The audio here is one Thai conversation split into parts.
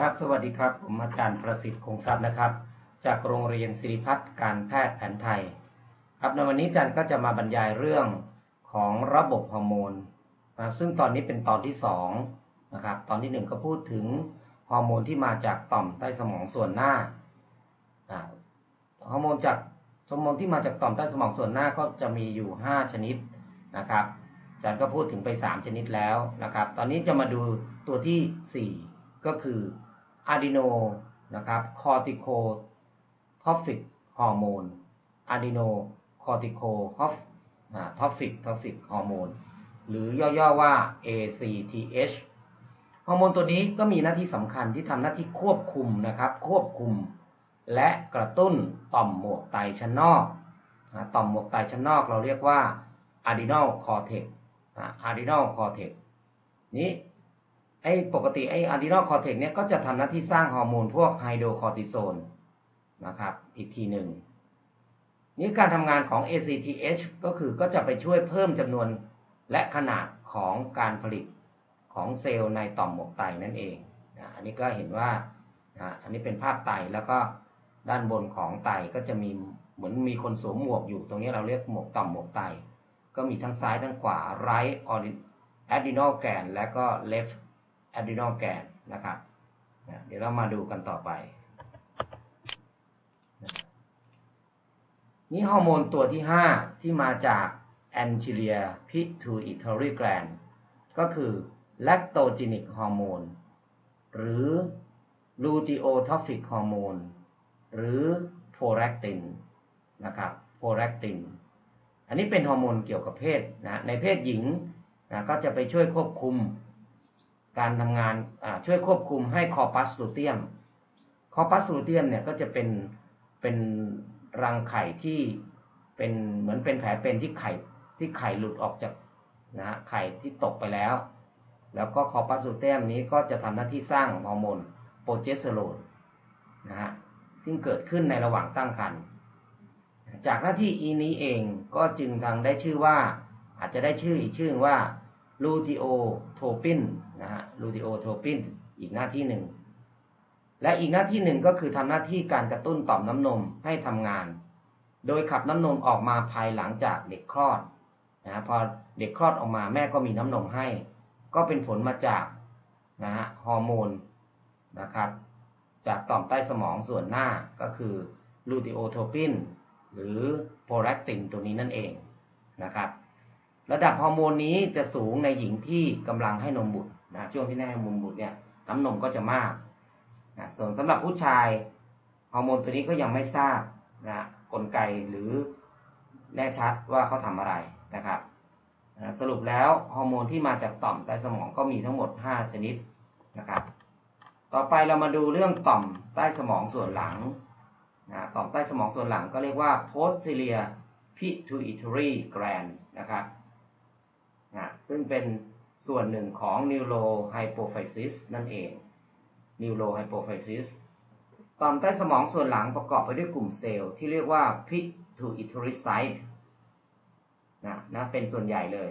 ครับ สวัสดีครับ ผมอาจารย์ประสิทธิ์คงทรัพย์นะครับ จากโรงเรียนศิริพัฒน์การแพทย์แผนไทย ครับในวันนี้อาจารย์ก็จะมาบรรยายเรื่องของระบบฮอร์โมนนะครับซึ่งตอนนี้เป็นตอนที่สองนะครับตอนที่หนึ่งก็พูดถึงฮอร์โมนที่มาจากต่อมใต้สมองส่วนหน้าฮอร์โมนจากฮอร์โมนที่มาจากต่อมใต้สมองส่วนหน้าก็จะมีอยู่ 5 ชนิดนะครับอาจารย์ก็พูดถึงไป 3 ชนิดแล้วนะครับ ตอนนี้จะมาดูตัวทีสี่4 ก็คือ อะดีโนนะครับคอร์ติโคทอฟิกฮอร์โมนอะดีโนคอร์ติโคฮอฟทอฟิกทอฟิกฮอร์โมนหรือย่อๆว่า ACTH ฮอร์โมนตัวนี้ก็มีหน้าที่สำคัญที่ทำหน้าที่ควบคุมนะครับ ควบคุม และกระตุ้นต่อมหมวกไตชั้นนอกนะต่อมหมวกไตชั้นนอกเราเรียกว่า adrenal cortex นะ adrenal cortex นี้ ไอ้ปกติไอ้ adrenal cortex เนี่ยก็จะทำหน้าที่สร้างฮอร์โมนพวกไฮโดรคอร์ติโซนนะครับอีกทีหนึ่งนี่การทำงานของ ACTH ก็คือก็จะไปช่วยเพิ่มจำนวนและขนาดของการผลิตของเซลล์ในต่อมหมวกไตนั่นเองนะอันนี้ก็เห็นว่านะอันนี้เป็นภาพไตแล้วก็ด้านบนของไตก็จะมีเหมือนมีคนสวมหมวกอยู่ ตรงนี้เราเรียกหมวกต่อมหมวกไต ก็มีทั้งซ้ายทั้งขวา right adrenal gland และก็ left adrenal gland นะครับนะเดี๋ยวเรามาดูกันต่อไปนะนี่ฮอร์โมนตัวที่ 5 ที่มาจาก anterior pituitary gland ก็คือ lactogenic hormone หรือ luteotrophic hormone หรือ prolactin นะครับ prolactin อันนี้เป็นฮอร์โมนเกี่ยวกับเพศนะ ในเพศหญิงนะก็จะไปช่วยควบคุม การทำงานช่วยควบคุมให้คอปัสลูเทียมคอปัสลูเทียมเนี่ยก็จะเป็นเป็นรังไข่ที่เป็นเหมือนเป็นแผลเป็นที่ไข่ที่ไข่หลุดออกจากนะไข่ที่ตกไปแล้ว แล้วก็คอปัสลูเทียมนี้ก็จะทำหน้าที่สร้างฮอร์โมนโปรเจสเตอโรนนะฮะซึ่งเกิดขึ้นในระหว่างตั้งครรภ์จากหน้าที่อีนี้เองก็จึงทางได้ชื่อว่าอาจจะได้ชื่ออีกชื่อว่าลูติโอโทปิน นะฮะลูติโอโทปินอีกหน้าที่หนึ่ง และอีกหน้าที่หนึ่งก็คือทำหน้าที่การกระตุ้นต่อมน้ำนมให้ทำงาน โดยขับน้ำนมออกมาภายหลังจากเด็กคลอดนะพอเด็กคลอดออกมาแม่ก็มีน้ำนมให้ ก็เป็นผลมาจากนะฮะฮอร์โมนนะครับ จากต่อมใต้สมองส่วนหน้าก็คือลูติโอโทปินหรือโปรแลคตินตัวนี้นั่นเองนะครับ ระดับฮอร์โมนนี้จะสูงในหญิงที่กำลังให้นมบุตร นะช่วงที่ให้นมบุตรเนี่ยน้ำนมก็จะมากนะส่วนสำหรับผู้ชายฮอร์โมนตัวนี้ก็ยังไม่ทราบนะกลไกหรือแน่ชัดว่าเขาทำอะไรนะครับนะสรุปแล้วฮอร์โมนที่มาจากต่อมใต้สมองก็มีทั้งหมด 5 ชนิดนะครับ ต่อไปเรามาดูเรื่องต่อมใต้สมองส่วนหลังนะต่อมใต้สมองส่วนหลังก็เรียกว่า posterior pituitary gland นะครับนะซึ่งเป็น ส่วนหนึ่งของ neurohypophysis นั่นเอง neurohypophysis ต่อมใต้สมองส่วนหลังประกอบไปด้วยกลุ่มเซลล์ที่เรียกว่า pituitary site นะนะเป็นส่วนใหญ่เลย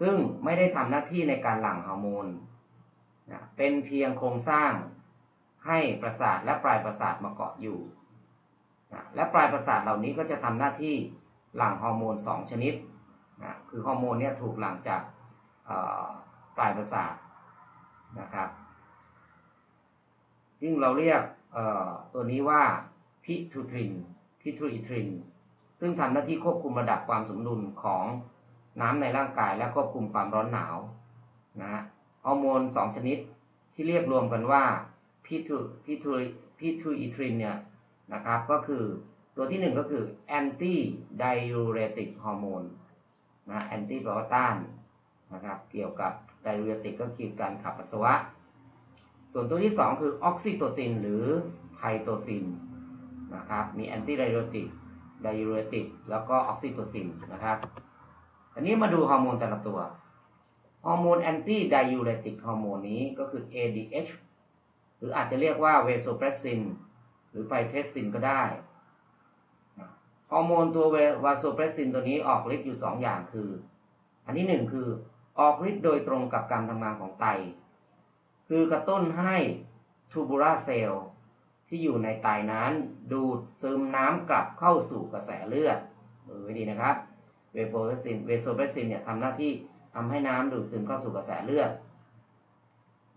ซึ่งไม่ได้ทำหน้าที่ในการหลั่งฮอร์โมนนะเป็นเพียงโครงสร้างให้ประสาทและปลายประสาทมาเกาะอยู่นะและปลายประสาทเหล่านี้ก็จะทำหน้าที่หลั่งฮอร์โมน 2 ชนิดนะคือฮอร์โมนเนี่ยถูกหลั่งจาก ปลายประสาทนะครับซึ่งเราเรียกตัวนี้ว่าพิทูทรินพิทูอิทริน ซึ่งทำหน้าที่ควบคุมระดับความสมดุลของน้ำในร่างกายและควบคุมความร้อนหนาวนะฮอร์โมน2ชนิดที่เรียกรวมกันว่าพิทูพิทูพิทูอิทรินเนี่ยนะครับก็คือตัวที่หนึ่งก็คือแอนตี้ไดยูเรติกฮอร์โมนนะแอนตี้แปลว่าต้าน นะครับ เกี่ยวกับไดยูเรติกก็คือการขับปัสสาวะ ส่วนตัวที่สองคือออกซิโตซินหรือไพโตซินนะครับ มีแอนตี้ไดยูเรติกไดยูเรติกแล้วก็ออกซิโตซินนะครับ อันนี้มาดูฮอร์โมนแต่ละตัว ฮอร์โมนแอนตี้ไดยูเรติกฮอร์โมนนี้ก็คือ ADH หรืออาจจะเรียกว่าเวโซเพรสซินหรือไพเทสซินก็ได้ฮอร์โมนตัววาโซเพรสซินตัวนี้ออกฤทธิ์อยู่ 2 อย่างคือ อันที่1คือ ออกฤทธิ์โดยตรงกับการทำงานของไต คือกระตุ้นให้ทูบูราเซลล์ที่อยู่ในไตนั้นดูดซึมน้ำกลับเข้าสู่กระแสเลือดดูไว้ดีนะครับ เวโปรซิน เวโซเปซินเนี่ยทำหน้าที่ทำให้น้ำดูดซึมเข้าสู่กระแสเลือด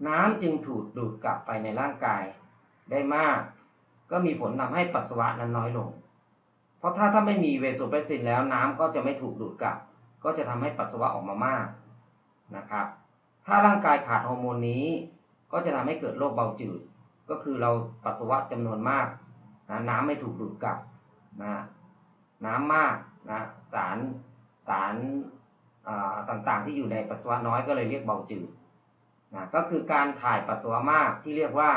น้ำจึงถูกดูดกลับไปในร่างกายได้มาก ก็มีผลทำให้ปัสสาวะนั้นน้อยลง เพราะถ้าถ้าไม่มีเวโซเปซินแล้วน้ำก็จะไม่ถูกดูดกลับ ก็จะทำให้ปัสสาวะออกมามาก นะครับ ถ้าร่างกายขาดฮอร์โมนนี้ก็จะทำให้เกิดโรคเบาจืด ก็คือเราปัสสาวะจำนวนมากนะน้ำไม่ถูกดูดกลับนะน้ำมากนะสารสารต่างๆ ที่อยู่ในปัสสาวะน้อยก็เลยเรียกเบาจืดนะก็คือการถ่ายปัสสาวะมากที่เรียกว่า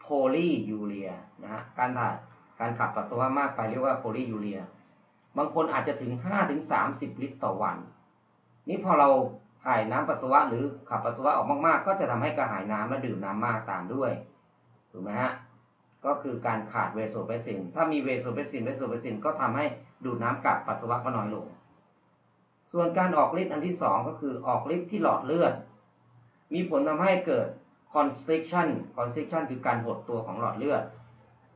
โพลียูเรียนะฮะการถ่ายการขับปัสสาวะมากไปเรียกว่าโพลียูเรีย บางคนอาจจะถึง5-30 ลิตรต่อวัน นี่พอเรา ถ่ายน้ำปัสสาวะหรือขับปัสสาวะออกมากๆ ก็จะทำให้กระหายน้ำและดื่มน้ำมากตามด้วยถูกไหมฮะก็คือการขาดเวโซเปซิน ถ้ามีเวโซเปซินเวโซเปซินก็ทำให้ดูดน้ำกลับปัสสาวะก็น้อยลง ส่วนการออกฤทธิ์อันที่สองก็คือออกฤทธิ์ที่หลอดเลือด มีผลทำให้เกิด constriction constriction คือการหดตัวของหลอดเลือด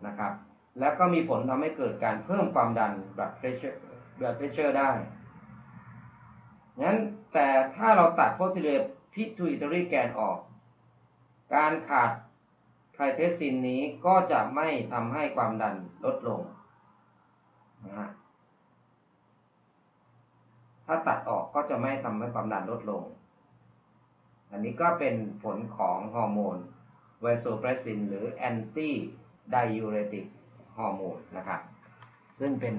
นะครับ แล้วก็มีผลทำให้เกิดการเพิ่มความดัน blood pressure blood pressure ได้ งั้นแต่ถ้าเราตัดโพซิเลพิทูอิตารีแกนออก การขาดไพเทสซินนี้ก็จะไม่ทำให้ความดันลดลงนะฮะถ้าตัดออกก็จะไม่ทำให้ความดันลดลง อันนี้ก็เป็นผลของฮอร์โมนเวโซเปรซินหรือแอนตี้ไดยูเรติกฮอร์โมนนะครับ ซึ่งเป็น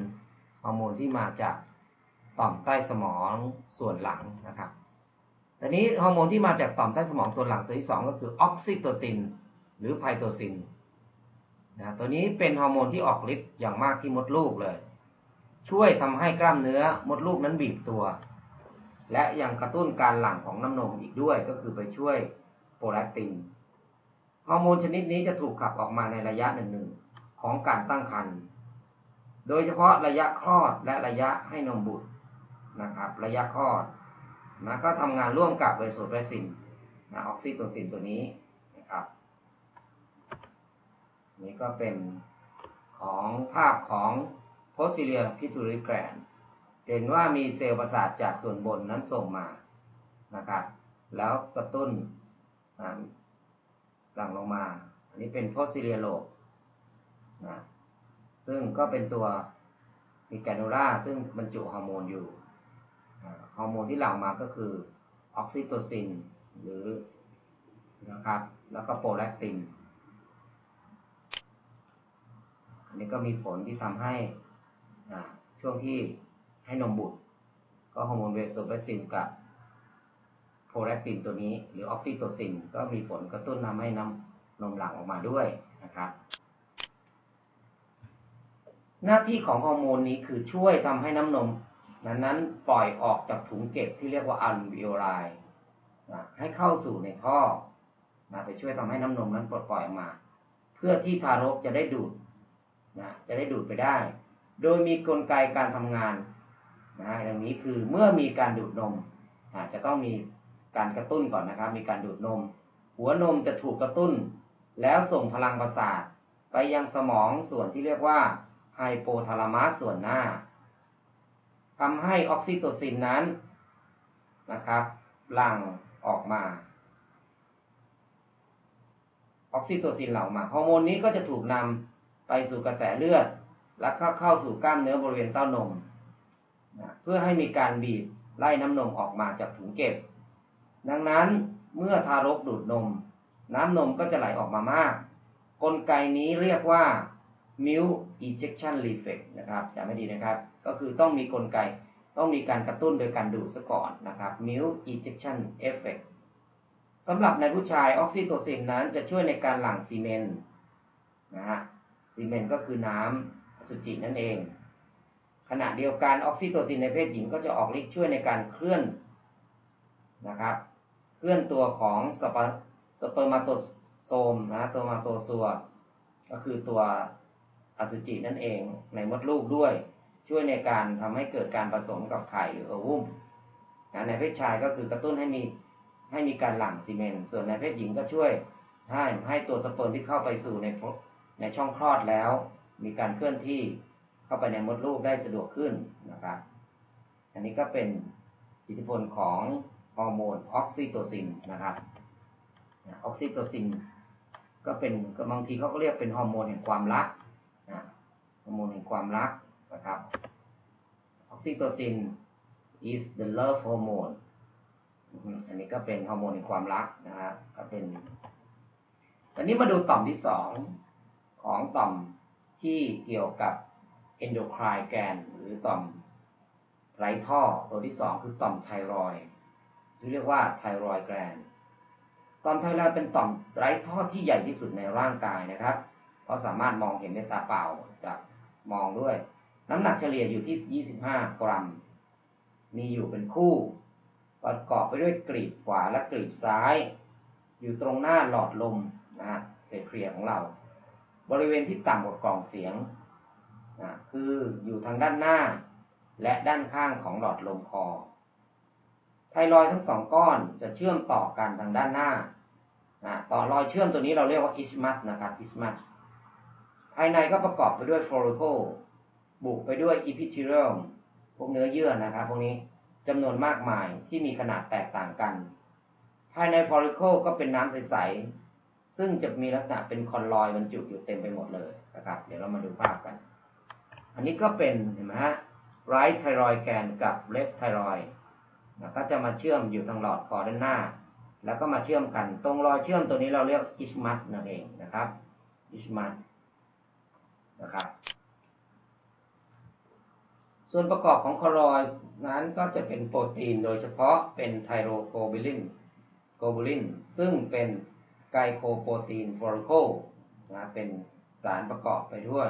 ฮอร์โมนที่มาจาก ต่อมใต้สมองส่วนหลังนะครับต่นี้ฮอร์โมนที่มาจากต่อมใต้สมองตัวหลังตัวที่สองก็คือออกซิโตซิน หรือไพโตซินนะตัวนี้เป็นฮอร์โมนที่ออกฤทธิ์อย่างมากที่มดลูกเลย ช่วยทำให้กล้ามเนื้อมดลูกนั้นบีบตัว และยังกระตุ้นการหลั่งของน้ำนมอีกด้วยก็คือไปช่วยโปรแลคตินฮอร์โมนชนิดนี้จะถูกขับออกมาในระยะหนึ่งๆของการตั้งครรภ์โดยเฉพาะระยะคลอดและระยะให้นมบุตร นะครับ ระยะคลอดนะก็ทำงานร่วมกับเวโซเปรซินนะออกซิโตซินตัวนี้นะครับ นี่ก็เป็นของภาพของ posterior pituitary gland เห็นว่ามีเซลล์ประสาทจากส่วนบนนั้นส่งมานะครับ แล้วกระตุ้นหลั่งลงมา อันนี้เป็น posterior lobe นะซึ่งก็เป็นตัวมีแกนูล่าซึ่งบรรจุฮอร์โมนอยู่ ฮอร์โมนที่หลั่งมาก็คือออกซิโตซินหรือนะครับ แล้วก็โปรแลคติน อันนี้ก็มีผลที่ทำให้ช่วงที่ให้นมบุตร ก็ฮอร์โมนเวสโซเปซินกับโปรแลคตินตัวนี้ หรือออกซิโตซิน ก็มีผลกระตุ้นทำให้น้ำนมหลั่งออกมาด้วยนะครับหน้าที่ของฮอร์โมนนี้คือช่วยทำให้น้ำนม นั้นนั้นปล่อยออกจากถุงเก็บที่เรียกว่าอัลวิโอไลนะให้เข้าสู่ในท่อนะไปช่วยทำให้น้ำนมนั้นปลดปล่อยออกมา เพื่อที่ทารกจะได้ดูดนะจะได้ดูดไปได้ โดยมีกลไกการทำงานนะอย่างนี้คือเมื่อมีการดูดนมนะจะต้องมีการกระตุ้นก่อนนะครับ มีการดูดนม หัวนมจะถูกกระตุ้น แล้วส่งพลังประสาทไปยังสมองส่วนที่เรียกว่าไฮโปทาลามัสส่วนหน้า ทำให้ออกซิโตซินนั้นนะครับหลั่งออกมาออกซิโตซินเหล่ามาฮอร์โมนนี้ก็จะถูกนำไปสู่กระแสเลือด และเข้าเข้าสู่กล้ามเนื้อบริเวณเต้านมนะเพื่อให้มีการบีบไล่น้ำนมออกมาจากถุงเก็บ ดังนั้นเมื่อทารกดูดนม น้ำนมก็จะไหลออกมามาก กลไกนี้เรียกว่า milk ejection reflex นะครับจำไม่ดีนะครับ ก็คือต้องมีกลไก ต้องมีการกระตุ้นโดยการดูดซะก่อนนะครับ milk ejection effect สำหรับในผู้ชายออกซิโตซินนั้นจะช่วยในการหลั่งซีเมนต์นะฮะซีเมนต์ก็คือน้ำสุจินั่นเอง ขณะเดียวกันออกซิโตซินในเพศหญิงก็จะออกฤทธิ์ช่วยในการเคลื่อนนะครับ เคลื่อนตัวของสเปอร์มาโตโซมนะตัวมาโตซัวก็คือตัว อสุจินั่นเองในมดลูกด้วย ช่วยในการทำให้เกิดการผสมกับไข่หรือวุ้มนะในเพศชายก็คือกระตุ้นให้มีให้มีการหลั่งซีเมนต์ส่วนในเพศหญิงก็ช่วยให้ให้ตัวสเปิร์มที่เข้าไปสู่ในในช่องคลอดแล้ว มีการเคลื่อนที่เข้าไปในมดลูกได้สะดวกขึ้นนะครับ อันนี้ก็เป็นอิทธิพลของฮอร์โมนออกซิโตซินนะครับออกซิโตซินก็เป็นบางทีเขาก็เรียกเป็นฮอร์โมนแห่งความรัก ฮอร์โมนแห่งความรักนะครับออกซิโตซิน is the love hormone อันนี้ก็เป็นฮอร์โมนแห่งความรักนะฮะก็เป็นตอนนี้มาดูต่อมที่สองของต่อมที่เกี่ยวกับ endocrine gland หรือต่อมไรท่อตัวที่สองคือต่อมไทรอยที่เรียกว่าไทรอยแกลนต่อมไทรอยเป็นต่อมไรท่อที่ใหญ่ที่สุดในร่างกายนะครับ เพราะสามารถมองเห็นด้วยตาเปล่าจาก มองด้วย น้ำหนักเฉลี่ยอยู่ที่ 25 กรัม มีอยู่เป็นคู่ ประกอบไปด้วยกลีบขวาและกลีบซ้าย อยู่ตรงหน้าหลอดลมนะฮะเคลียร์ของเรา บริเวณที่ต่ำกว่ากล่องเสียงนะคืออยู่ทางด้านหน้า และด้านข้างของหลอดลมคอ ไทรอยทั้งสองก้อนจะเชื่อมต่อกันทางด้านหน้านะต่อรอยเชื่อมตัวนี้เราเรียกว่าอิสมัสนะครับอิสมัส ภายในก็ประกอบไปด้วยฟลอริโคบุกไปด้วยอีพิทิเรียมพวกเนื้อเยื่อนะครับพวกนี้จำนวนมากมายที่มีขนาดแตกต่างกัน ภายในฟอลิโคก็เป็นน้ำใส ๆ ซึ่งจะมีลักษณะเป็นคอนลอยบรรจุอยู่เต็มไปหมดเลยนะครับ เดี๋ยวเรามาดูภาพกัน อันนี้ก็เป็นเห็นไหมฮะไรท์ไทรอยแกนกับเลฟไทรอยนะก็จะมาเชื่อมอยู่ทางหลอดคอด้านหน้า แล้วก็มาเชื่อมกัน ตรงรอยเชื่อมตัวนี้เราเรียกอิชมัตนั่นเองนะครับอิชมัต นะครับ ส่วนประกอบของคอรอยนั้นก็จะเป็นโปรตีนโดยเฉพาะเป็นไทโรโกบิลินโกบูลิน ซึ่งเป็นไกลโคโปรตีนฟอริโคนะเป็นสารประกอบไปด้วย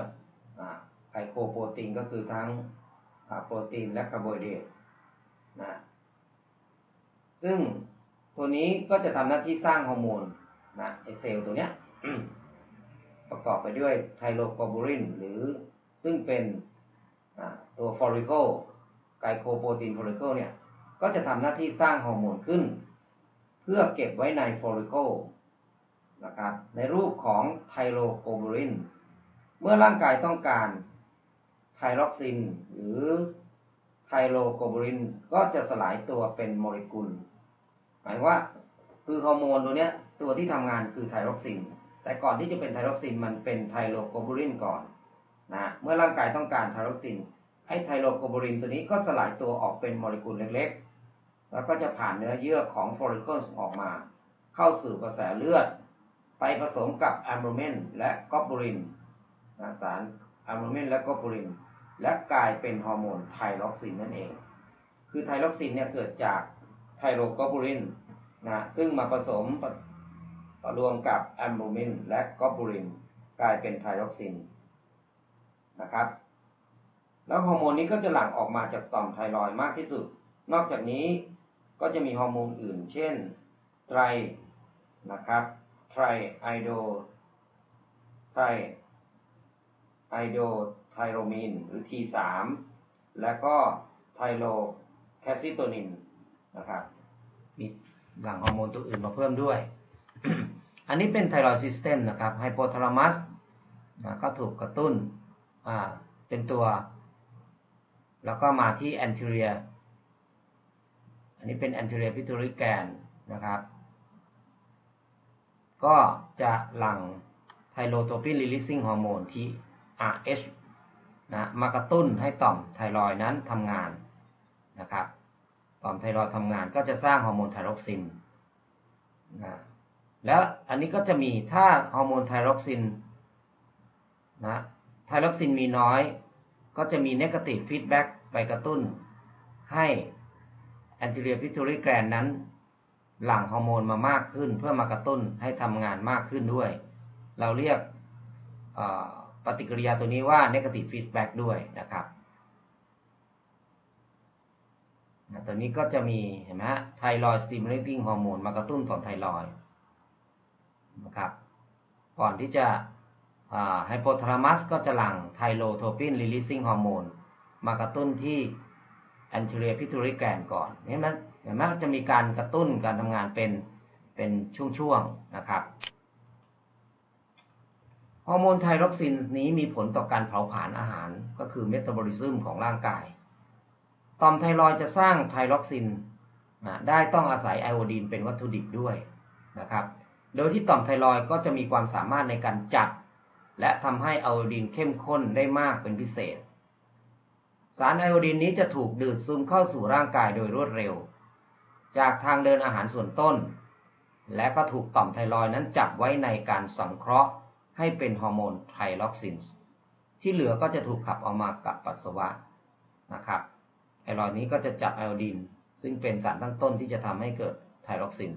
ไกลโคโปรตีนก็คือทั้งโปรตีนและคาร์โบไฮเดรตนะซึ่งตัวนี้ก็จะทำหน้าที่สร้างฮอร์โมนนะไอเซลล์ตัวเนี้ย ประกอบไปด้วยไทโรโกบูลินหรือซึ่งเป็นตัวฟอริโคไกโคโปรตีนฟอริโคเนี่ยก็จะทำหน้าที่สร้างฮอร์โมนขึ้น เพื่อเก็บไว้ในฟอริโคนะครับในรูปของไทโรโกบูลิน เมื่อร่างกายต้องการไทรอกซิน หรือไทโรโกบูลิน ก็จะสลายตัวเป็นโมเลกุล หมายว่าคือฮอร์โมนตัวเนี้ยตัวที่ทำงานคือไทรอกซิน แต่ก่อนที่จะเป็นไทรอกซินมันเป็นไทโรโกบูลินก่อนนะเมื่อร่างกายต้องการไทรอกซินไอ้ไทโรโกบูลินตัวนี้ก็สลายตัวออกเป็นโมเลกุลเล็กๆ แล้วก็จะผ่านเนื้อเยื่อของฟอริเคิลออกมา เข้าสู่กระแสเลือด ไปผสมกับแอะโมเมนและกอบบูลินนะสารแอะโมเมนและกอบบูลิน และกลายเป็นฮอร์โมนไทรอกซินนั่นเอง คือไทรอกซินเนี่ยเกิดจากไทโรโกบูลินนะซึ่งมาผสมป รวมกับแอะโมเมนและกอบบูลินกลายเป็นไทรอกซินนะครับแล้วฮอร์โมนนี้ก็จะหลั่งออกมาจากต่อมไทรอยมากที่สุด นอกจากนี้ก็จะมีฮอร์โมนอื่น เช่น ไตรนะครับ ไทรไอโด ไทรไอโดไทโรมีนหรือ T3 และก็ไทโรแคซิโตนินนะครับ มีหลั่งฮอร์โมนตัวอื่นมาเพิ่มด้วย อันนี้เป็นไทรอยซิสเต็มนะครับไฮโปทาลามัสนะก็ถูกกระตุ้นอ่าเป็นตัว แล้วก็มาที่ anterior อันนี้เป็น anterior pituitary gland นะครับก็จะหลั่งไทโรโทปิน releasing hormone TRH นะมากระตุ้นให้ต่อมไทรอยนั้นทำงานนะครับ ต่อมไทรอยทำงานก็จะสร้างฮอร์โมนไทรอกซินนะ แล้วอันนี้ก็จะมีถ้าฮอร์โมนไทรอกซินนะไทรอกซินมีน้อย ก็จะมี negative feedback ไปกระตุ้น ให้ anterior pituitary gland นั้นหลั่งฮอร์โมนมามากขึ้น เพื่อมากระตุ้นให้ทำงานมากขึ้นด้วย เราเรียกปฏิกิริยาตัวนี้ว่า negative feedback ด้วยนะครับตัวนี้ก็จะมีเห็นไหมไทรอยด์ stimulating hormone มากระตุ้นต่อมไทรอยด์ นะครับ ก่อนที่จะไฮโปทาลามัสก็จะหลั่งไทโรโทปิน releasing hormone มากระตุ้นที่ anterior pituitary gland ก่อนเห็นไหมเห็นไหมจะมีการกระตุ้นการทำงานเป็นเป็นช่วงๆนะครับฮอร์โมนไทรอกซินนี้มีผลต่อการเผาผลาญอาหารก็คือเมตาบอลิซึมของร่างกาย ต่อมไทรอยจะสร้างไทรอกซินได้ต้องอาศัยไอโอดีนเป็นวัตถุดิบด้วยนะครับ โดยที่ต่อมไทรอยก็จะมีความสามารถในการจัด และทำให้ไอโอดีนเข้มข้นได้มากเป็นพิเศษ สารไอโอดีนนี้จะถูกดูดซึมเข้าสู่ร่างกายโดยรวดเร็ว จากทางเดินอาหารส่วนต้น และก็ถูกต่อมไทรอยนั้นจับไว้ในการสังเคราะห์ให้เป็นฮอร์โมนไทรอกซินที่เหลือก็จะถูกขับออกมากับปัสสาวะนะครับไทรอยนี้ก็จะจับไอโอดีนซึ่งเป็นสารตั้งต้นที่จะทำให้เกิดไทรอกซิน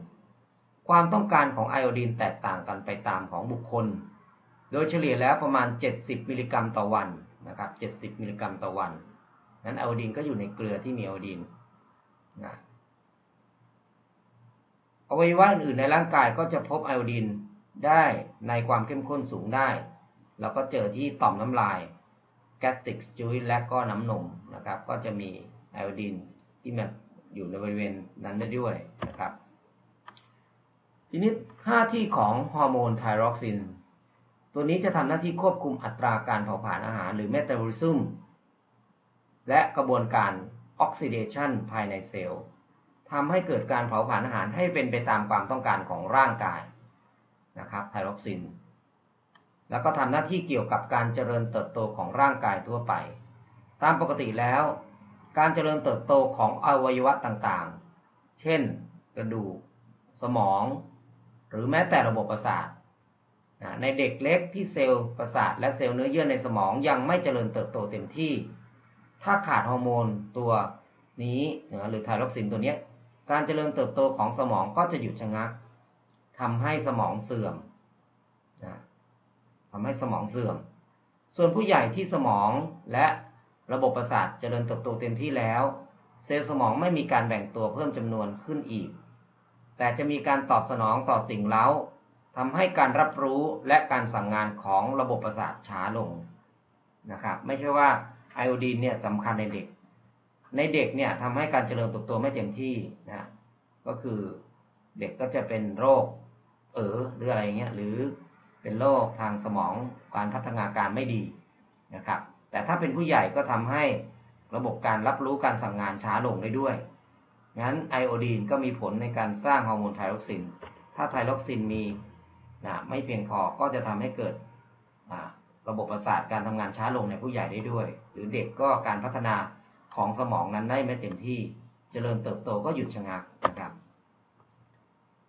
ความต้องการของไอโอดีนแตกต่างกันไปตามของบุคคล โดยเฉลี่ยแล้วประมาณ 70 มิลลิกรัมต่อวันนะครับ 70 มิลลิกรัมต่อวันนั้นไอโอดีนก็อยู่ในเกลือที่มีไอโอดีนนะอวัยวะอื่นในร่างกายก็จะพบไอโอดีนได้ในความเข้มข้นสูงได้ แล้วก็เจอที่ต่อมน้ำลายแกสติกจูยและก็น้ำนมนะครับ ก็จะมีไอโอดีนที่มันอยู่ในบริเวณนั้นได้ด้วยนะครับ ทีนี้หน้าที่ของฮอร์โมนไทรอกซิน ตัวนี้จะทำหน้าที่ควบคุมอัตราการเผาผลาญอาหารหรือเมตาบอลิซึมและกระบวนการออกซิเดชันภายในเซลล์ทำให้เกิดการเผาผลาญอาหารให้เป็นไปตามความต้องการของร่างกายนะครับไทรอกซิน แล้วก็ทำหน้าที่เกี่ยวกับการเจริญเติบโตของร่างกายทั่วไป ตามปกติแล้ว การเจริญเติบโตของอวัยวะต่างๆ เช่น กระดูก สมอง หรือแม้แต่ระบบประสาทในเด็กเล็กที่เซลล์ประสาทและเซลล์เนื้อเยื่อในสมองยังไม่เจริญเติบโตเต็มที่ ถ้าขาดฮอร์โมนตัวนี้หรือไทรอกซินตัวนี้การเจริญเติบโตของสมองก็จะหยุดชะงักทำให้สมองเสื่อมนะทำให้สมองเสื่อม ส่วนผู้ใหญ่ที่สมองและระบบประสาทเจริญเติบโตเต็มที่แล้ว เซลล์สมองไม่มีการแบ่งตัวเพิ่มจำนวนขึ้นอีก แต่จะมีการตอบสนองต่อสิ่งเล้าทำให้การรับรู้และการสั่งงานของระบบประสาทช้าลงนะครับ ไม่ใช่ว่าไอโอดีนเนี่ยสำคัญในเด็ก ในเด็กเนี่ยทำให้การเจริญเติบโตไม่เต็มที่นะก็คือเด็กก็จะเป็นโรค เออหรืออะไรเงี้ยหรือเป็นโรคทางสมองการพัฒนาการไม่ดีนะครับ แต่ถ้าเป็นผู้ใหญ่ก็ทำให้ระบบการรับรู้การสั่งงานช้าลงได้ด้วย งั้นไอโอดีนก็มีผลในการสร้างฮอร์โมนไทรอกซิน ถ้าไทรอกซินมีนะไม่เพียงพอก็จะทำให้เกิดระบบประสาทการทำงานช้าลงในผู้ใหญ่ได้ด้วย หรือเด็กก็การพัฒนาของสมองนั้นได้ไม่เต็มที่จเจริญเติบโตก็หยุดชะงักนะครับ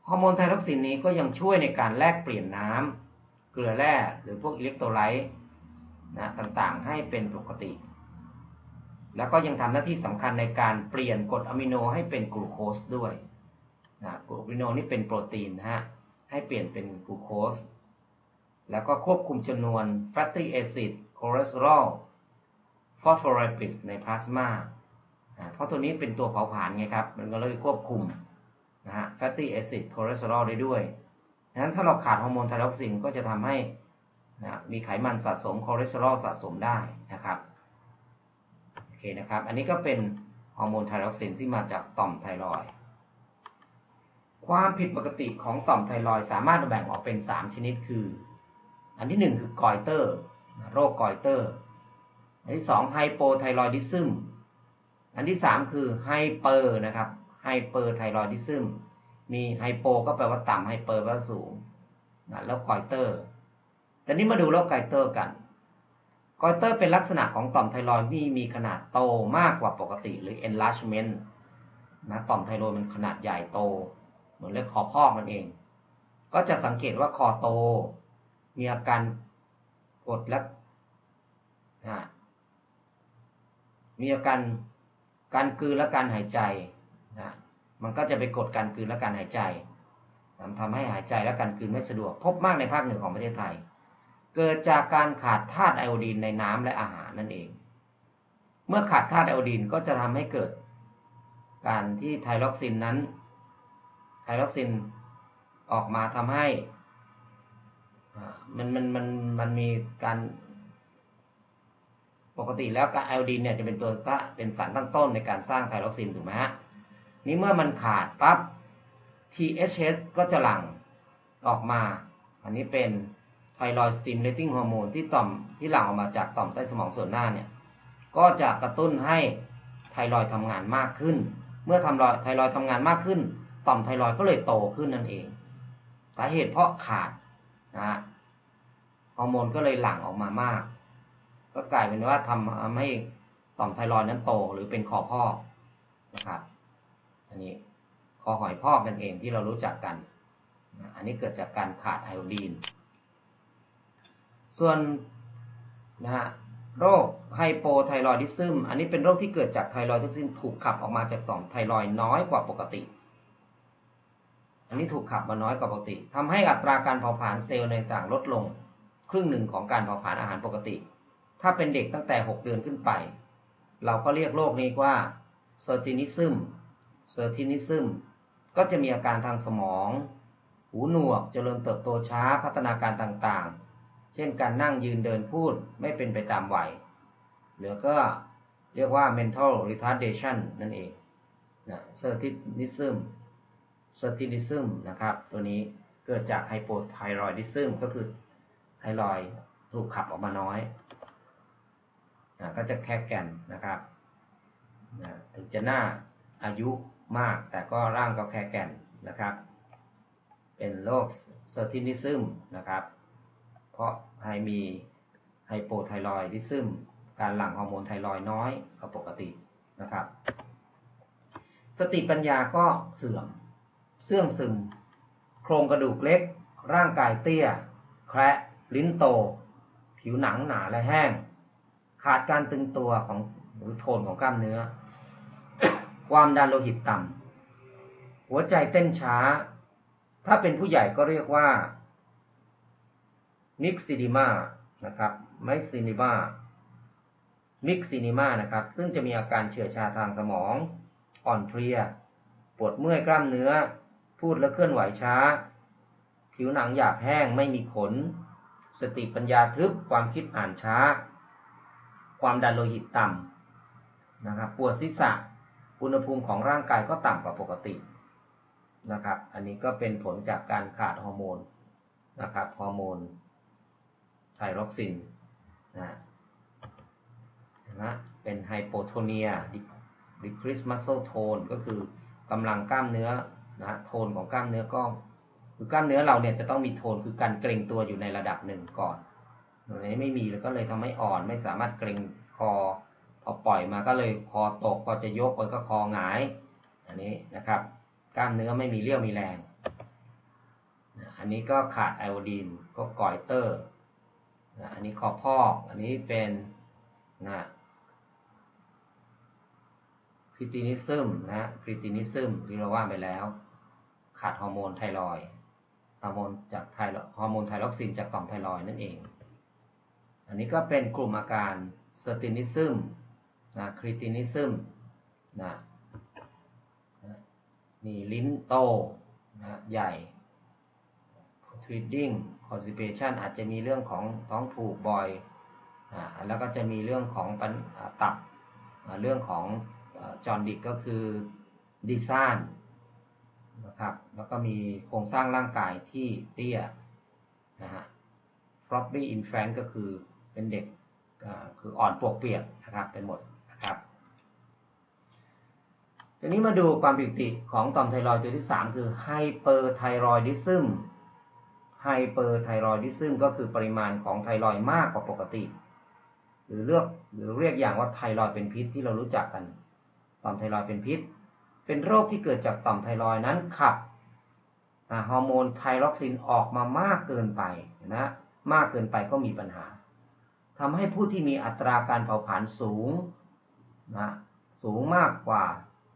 ฮอร์โมนไทรอกซินนี้ก็ยังช่วยในการแลกเปลี่ยนน้ำเกลือแร่หรือพวกอิเล็กโทรไลต์นะต่างๆ ให้เป็นปกติ แล้วก็ยังทำหน้าที่สำคัญในการเปลี่ยนกรดอะมิโนให้เป็นกลูโคสด้วยนะกรดอะมิโนนี่เป็นโปรตีนนะฮะให้เปลี่ยนเป็นกลูโคส แล้วก็ควบคุมจำนวนแฟตตี้แอซิดคอเลสเตอรอลฟอสฟอไรปิดในพลาสมาเพราะตัวนี้เป็นตัวเผาผลาญไงครับ มันก็เลยควบคุมนะฮะ fatty acid คอเลสเตอรอลได้ด้วยดังนั้นถ้าเราขาดฮอร์โมนไทรอกซินก็จะทำให้นะมีไขมันสะสมคอเลสเตอรอลสะสมได้นะครับ เคนะครับ อันนี้ก็เป็นฮอร์โมนไทรอกซินที่มาจากต่อมไทรอยด์ความผิดปกติของต่อมไทรอยด์สามารถแบ่งออกเป็น 3 ชนิดคือ อันที่ 1 คือกอยเตอร์ โรคกอยเตอร์ อันที่2ไฮโปไทรอยดิซึมอันที่ 3 คือไฮเปอร์นะครับไฮเปอร์ไทรอยดิซึมมีไฮโปก็แปลว่าต่ำไฮเปอร์แปลว่าสูงนะแล้วกอยเตอร์แต่นี้มาดูโรคกอยเตอร์กัน กอยเตอร์เป็นลักษณะของต่อมไทรอยด์ที่มีขนาดโตมากกว่าปกติหรือ enlargement นะต่อมไทรอยด์มันขนาดใหญ่โต เหมือนเลือดคอพอกมันเอง ก็จะสังเกตว่าคอโต มีอาการกดและมีอาการการกืนและการหายใจนะมันก็จะไปกดการคืนและการหายใจทำให้หายใจและการคืนไม่สะดวก พบมากในภาคเหนือของประเทศไทย เกิดจากการขาดธาตุไอโอดีนในน้ำและอาหารนั่นเอง เมื่อขาดธาตุไอโอดีนก็จะทำให้เกิด การที่ไทรอกซินนั้น ไทรอกซินออกมาทำให้มันมันมันมันมีการปกติแล้วไอโอดีนเนี่ยจะเป็นตัวเป็นสารตั้งต้นในการสร้างไทรอกซินถูกไหมฮะนี้เมื่อมันขาดปั๊บ THS ก็จะหลั่งออกมา อันนี้เป็น ไทรอยด์สติมเลตติ้งฮอร์โมนที่ต่อมที่หลั่งออกมาจากต่อมใต้สมองส่วนหน้าเนี่ยก็จะกระตุ้นให้ไทรอยด์ทำงานมากขึ้น เมื่อทำรอยไทรอยด์ทำงานมากขึ้น ต่อมไทรอยด์ก็เลยโตขึ้นนั่นเอง สาเหตุเพราะขาดนะฮะฮอร์โมนก็เลยหลั่งออกมามาก ก็กลายเป็นว่าทำให้ต่อมไทรอยด์นั้นโตหรือเป็นคอพอกนะครับอันนี้คอหอยพอกนั่นเองที่เรารู้จักกัน อันนี้เกิดจากการขาดไอโอดีน ส่วนนะฮะโรคไฮโปไทรอยดิซึม อันนี้เป็นโรคที่เกิดจากไทรอยด์ท็อกซินถูกขับออกมาจากต่อมไทรอยน้อยกว่าปกติ อันนี้ถูกขับมาน้อยกว่าปกติทำให้อัตราการเผาผลาญเซลล์ในต่างลดลง ครึ่งหนึ่งของการเผาผลาญอาหารปกติ ถ้าเป็นเด็กตั้งแต่ 6 เดือนขึ้นไป เราก็เรียกโรคนี้ว่าเซอร์ตินิซึม เซอร์ตินิซึม ก็จะมีอาการทางสมอง หูหนวก เจริญเติบโตช้า พัฒนาการต่างๆ เช่นการนั่งยืนเดินพูดไม่เป็นไปตามวัยหรือก็เรียกว่า mental retardation นั่นเองนะ certinism certinism นะครับ ตัวนี้เกิดจาก hypothyroidism ก็คือไทรอยถูกขับออกมาน้อยนะก็จะแค่แก่นนะครับนะถึงจะหน้าอายุมากแต่ก็ร่างก็แค่แก่นนะครับ เป็นโรคเซอร์ตินิซึมนะครับ ราะไฮมีไฮโปไทรอยดิซึมการหลั่งฮอร์โมนไทรอยน้อยกว่าปกตินะครับ สติปัญญาก็เสื่อม เสื่องซึม โครงกระดูกเล็ก ร่างกายเตี้ย แคระลิ้นโต ผิวหนังหนาและแห้ง ขาดการตึงตัวของหรือโทนของกล้ามเนื้อ ความดันโลหิตต่ำหัวใจเต้นช้า ถ้าเป็นผู้ใหญ่ก็เรียกว่า มิกซิดิมานะครับไมซินิมามิกซินิมานะครับ ซึ่งจะมีอาการเฉื่อยชาทางสมอง อ่อนเพลีย ปวดเมื่อยกล้ามเนื้อ พูดและเคลื่อนไหวช้า ผิวหนังหยาบแห้งไม่มีขน สติปัญญาทึบความคิดอ่านช้า ความดันโลหิตต่ำนะครับ ปวดศีรษะ อุณหภูมิของร่างกายก็ต่ำกว่าปกตินะครับ อันนี้ก็เป็นผลจากการขาดฮอร์โมนนะครับ ฮอร์โมน ไทรอกซินนะนะเป็นไฮโปโทเนียดิคริสมัสโซโทนก็คือกำลังกล้ามเนื้อนะโทนของกล้ามเนื้อก็คือกล้ามเนื้อเราเนี่ยจะต้องมีโทนคือการเกร็งตัวอยู่ในระดับหนึ่งก่อนตรงนี้ไม่มีแล้วก็เลยทำให้อ่อนไม่สามารถเกร็งคอพอปล่อยมาก็เลยคอตกพอจะยกไปก็คอหงายอันนี้นะครับ กล้ามเนื้อไม่มีเรี่ยวมีแรง อันนี้ก็ขาดไอโอดีนก็กอยเตอร์ อันนี้คอพอก อันนี้เป็นนะคริตินิซึมนะคริตินิซึมที่เราว่าไปแล้ว ขาดฮอร์โมนไทรอยฮอร์โมนจากไทรฮอร์โมนไทรอกซินจากต่อมไทรอยนั่นเอง อันนี้ก็เป็นกลุ่มอาการเซอร์ตินิซึมนะคริตินิซึมนะมีลิ้นโตนะใหญ่ treating constipation อาจจะมีเรื่องของท้องผูกบ่อยอแล้วก็จะมีเรื่องของปัญตับเรื่องของจอนดิกก็คือดีซานนะครับแล้วก็มีโครงสร้างร่างกายที่เตี้ยนะฮะ floppy infant ก็คือเป็นเด็กคืออ่อนปวกเปียกนะครับเป็นหมดนะครับทีนี้มาดูความผิดปกติของต่อมไทรอยด์ตัวที่ 3 คือไฮเปอร์ไทรอยดิซึม ไฮเปอร์ไทรอยดิซึมก็คือปริมาณของไทรอยมากกว่าปกติ หรือเรียกหรือเรียกอย่างว่าไทรอยเป็นพิษที่เรารู้จักกันต่อมไทรอยเป็นพิษ เป็นโรคที่เกิดจากต่อมไทรอยนั้นขับฮอร์โมนไทรอกซินออกมามากเกินไปนะมากเกินไปก็มีปัญหาทำให้ผู้ที่มีอัตราการเผาผลาญสูงนะสูงมากกว่า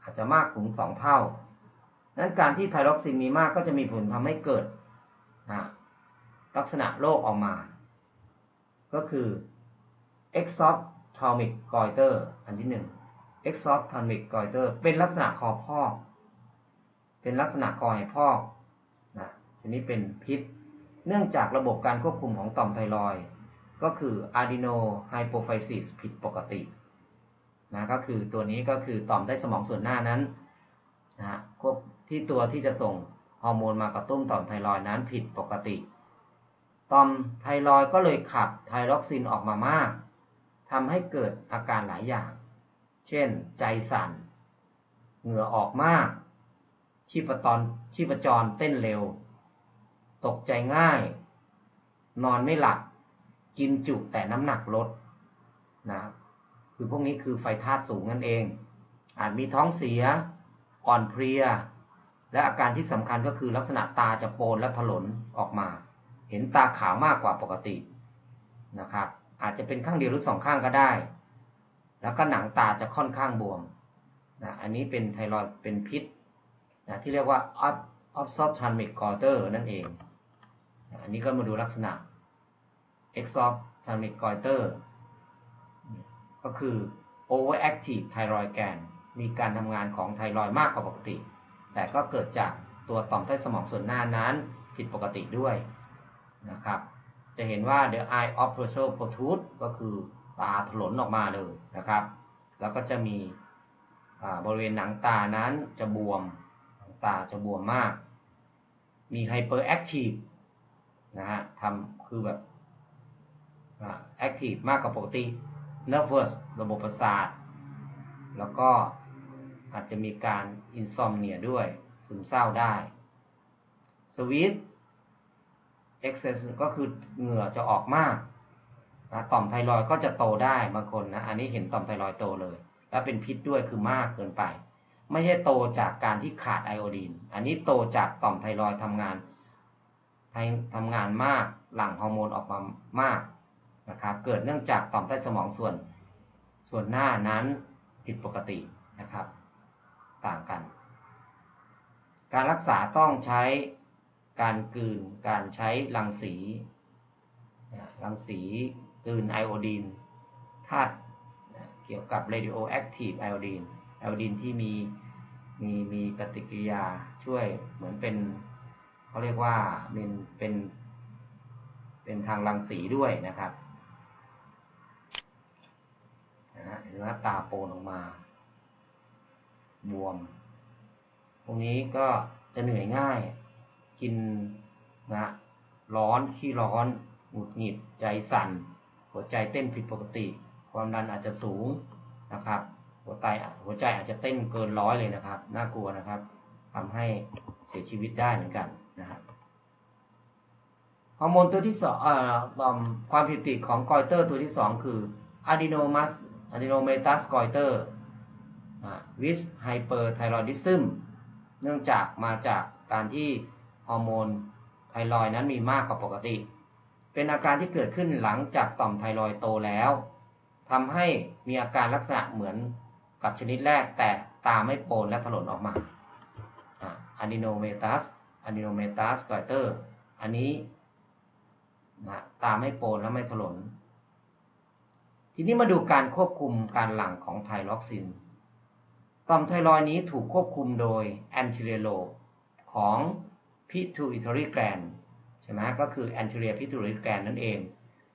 อาจจะมากถึงสองเท่า นั้นการที่ไทรอกซินมีมากก็จะมีผลทำให้เกิด ลักษณะโรคออกมา ก็คือ exophthalmic goiter อันที่หนึ่ง exophthalmic goiter เป็นลักษณะคอพอก เป็นลักษณะคอแหพอกนะทีนี้เป็นพิษ เนื่องจากระบบการควบคุมของต่อมไทรอยก็คือ adenohypophysis ผิดปกตินะก็คือตัวนี้ก็คือต่อมใต้สมองส่วนหน้านั้นนะควบที่ตัวที่จะส่ง ฮอร์โมนมากระตุ้นต่อมไทรอยนั้นผิดปกติ ต่อมไทรอยก็เลยขับไทรอกซินออกมามากทำให้เกิดอาการหลายอย่าง เช่น ใจสั่น เหงื่อออกมาก ชีพตอนชีพจรเต้นเร็ว ตกใจง่าย นอนไม่หลับ กินจุแต่น้ำหนักลดนะคือพวกนี้คือไฟธาตุสูงนั่นเอง อาจมีท้องเสีย อ่อนเพลีย และอาการที่สำคัญก็คือลักษณะตาจะโปนและถลนออกมา เห็นตาขาวมากกว่าปกตินะครับอาจจะเป็นข้างเดียวหรือสองข้างก็ได้ แล้วก็หนังตาจะค่อนข้างบวมนะอันนี้เป็นไทรอยเป็นพิษนะที่เรียกว่า ophthalmic goiter นั่นเองนะอันนี้ก็มาดูลักษณะ exophthalmic goiter ก็คือ overactive thyroid gland มีการทำงานของไทรอยมากกว่าปกติ แต่ก็เกิดจากตัวต่อมใต้สมองส่วนหน้านั้นผิดปกติด้วยนะครับ จะเห็นว่า the eye of p r s o protrude ก็คือตาถลนออกมาเลยนะครับ แล้วก็จะมีบริเวณหนังตานั้นจะบวมตาจะบวมมาก มี hyperactive นะฮะทำคือแบบ active มากกว่าปกติ nervous ระบบประสาท แล้วก็ อาจจะมีการ insomnia ด้วยซึมเศร้าได้ sweet excess ก็คือเหงื่อจะออกมากนะต่อมไทรอยก็จะโตได้บางคนนะอันนี้เห็นต่อมไทรอยโตเลย และเป็นพิษด้วยคือมากเกินไป ไม่ใช่โตจากการที่ขาดไอโอดีน อันนี้โตจากต่อมไทรอยทำงานทำงานมากหลั่งฮอร์โมนออกมามากนะครับเกิดเนื่องจากต่อมใต้สมองส่วน ส่วนหน้านั้นผิดปกตินะครับ ต่างกัน การรักษาต้องใช้การกลืน การใช้รังสีรังสีกลืนไอโอดีนธาตุเกี่ยวกับ radioactive ไอโอดีนไอโอดีนที่มีมีมีปฏิกิริยาช่วยเหมือนเป็นเขาเรียกว่าเป็นเป็นเป็นทางรังสีด้วยนะครับนะเห็นว่าตาโปนออกมา บวม ตรงนี้ก็จะเหนื่อยง่าย กินนะร้อนขี้ร้อน หงุดหงิด ใจสั่น หัวใจเต้นผิดปกติ ความดันอาจจะสูงนะครับ หัวใจหัวใจอาจจะเต้นเกินร้อยเลยนะครับ น่ากลัวนะครับทำให้เสียชีวิตได้เหมือนกันนะครับฮอร์โมนตัวที่สองอความผิดปกติของกอยเตอร์ตัวที่สองคืออะดีโนมัสอะดีโนเมตัสกอยเตอร์ วิสไฮเปอร์ไทรอยดิซึมเนื่องจากมาจากการที่ฮอร์โมนไทรอยนั้นมีมากกว่าปกติ เป็นอาการที่เกิดขึ้นหลังจากต่อมไทรอยโตแล้วทำให้มีอาการลักษณะเหมือนกับชนิดแรกแต่ตาไม่โปนและถลนออกมาอะดีโนเมตัสอะดีโนเมตัสกอยเตอร์ อันนี้นะตาไม่โปนและไม่ถลน ทีนี้มาดูการควบคุมการหลั่งของไทรอกซิน ต่อมไทรอยนี้ถูกควบคุมโดยแอนติเรียโลของ pituitary gland ใช่ไหมก็คือ anterior pituitary gland นั่นเอง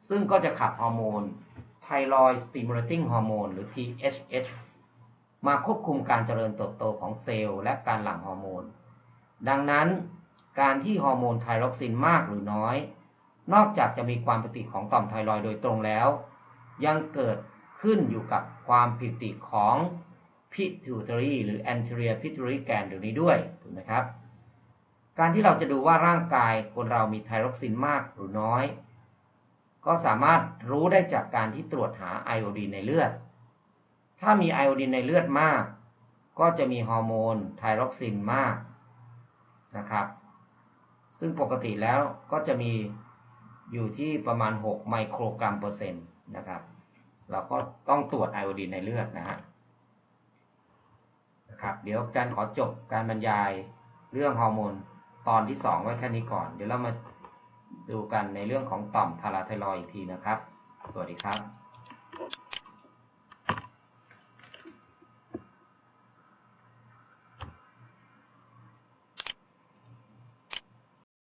ซึ่งก็จะขับฮอร์โมน thyroid stimulating hormone หรือ TSH มาควบคุมการเจริญเติบโตของเซลล์และการหลั่งฮอร์โมน ดังนั้นการที่ฮอร์โมนไทรอกซินมากหรือน้อย นอกจากจะมีความผิดปกติของต่อมไทรอยโดยตรงแล้ว ยังเกิดขึ้นอยู่กับความผิดปกติของ pituitary หรือ anterior pituitary gland เดี๋ยวนี้ด้วยถูกไหมครับ การที่เราจะดูว่าร่างกายคนเรามีไทรอกซินมากหรือน้อย ก็สามารถรู้ได้จากการที่ตรวจหาไอโอดีนในเลือด ถ้ามีไอโอดีนในเลือดมาก ก็จะมีฮอร์โมนไทรอกซินมากนะครับ ซึ่งปกติแล้วก็จะมีอยู่ที่ประมาณ 6 ไมโครกรัมเปอร์เซ็นต์นะครับ เราก็ต้องตรวจไอโอดีนในเลือดนะฮะ นะครับ เดี๋ยวอาจารย์ขอจบการบรรยายเรื่องฮอร์โมนตอนที่ 2 ไว้แค่นี้ก่อน เดี๋ยวเรามาดูกันในเรื่องของต่อมพาราไทรอยอีกทีนะครับ สวัสดีครับ